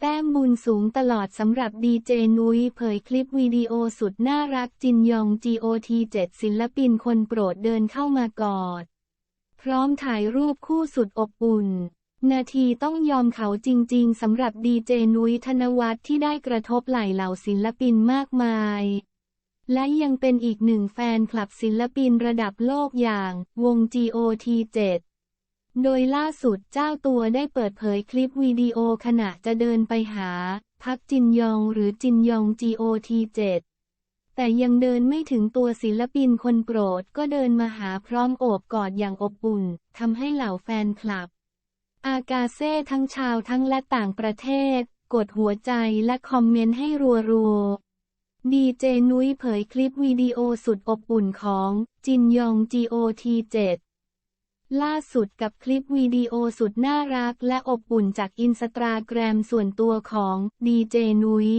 แต้มบุญสูงตลอดสำหรับดีเจนุ้ยเผยคลิปวิดีโอสุดน่ารักจินยอง GOT7 ศิลปินคนโปรดเดินเข้ามากอด พร้อมถ่ายรูปคู่สุดอบอุ่น นาทีต้องยอมเขาจริงๆสำหรับดีเจนุ้ยธนวัฒน์ที่ได้กระทบไหล่เหล่าศิลปินมากมาย และยังเป็นอีกหนึ่งแฟนคลับศิลปินระดับโลกอย่าง วง GOT7 โดยล่าสุดเจ้าตัวได้เปิดเผยคลิปวิดีโอขณะจะเดินไปหา พักจินยองหรือจินยอง GOT7 แต่ยังเดินไม่ถึงตัวศิลปินคนโปรดก็เดินมาหาพร้อมโอบกอดอย่างอบอุ่นทำให้เหล่าแฟนคลับ อากาเซ่ทั้งชาวทั้งและต่างประเทศ กดหัวใจและคอมเมนต์ให้รัวๆดีเจนุ้ยเผยคลิปวิดีโอสุดอบอุ่นของจินยอง GOT7 ล่าสุดกับคลิปวิดีโอสุดน่ารักและอบอุ่นจากอินสตาแกรมส่วนตัวของดีเจนุ้ย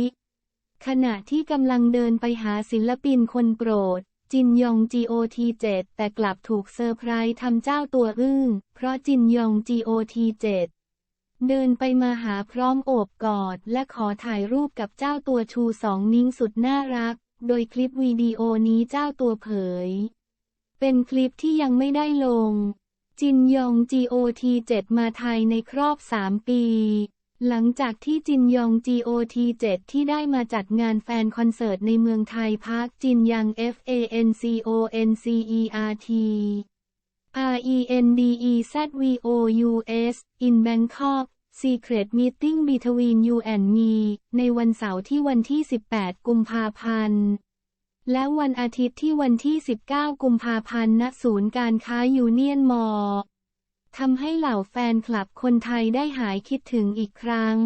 ขณะที่กำลังเดินไปหาศิลปินคนโปรด จินยอง GOT7 แต่กลับถูกเซอร์ไพรส์ทำเจ้าตัวอึ้งเพราะจินยอง GOT7 เดินไปมาหาพร้อมโอบกอด และขอถ่ายรูปกับเจ้าตัวชูสองนิ้งสุดน่ารัก โดยคลิปวิดีโอนี้เจ้าตัวเผย เป็นคลิปที่ยังไม่ได้ลง จินยอง GOT7 มาไทยในครอบ 3 ปี หลังจากที่จินยอง GOT7 ที่ได้มาจัดงานแฟนคอนเสิร์ตในเมืองไทยพักจินยัง FANCONCERT RENDEZVOUS in Bangkok Secret Meeting Between You and Me ในวันเสาร์ที่วันที่ 18 กุมภาพันธ์ และวันอาทิตย์ที่วันที่ 19 กุมภาพันธ์ณศูนย์การค้ายูเนียนมอทำให้เหล่าแฟนคลับคนไทยได้หายคิดถึงอีกครั้ง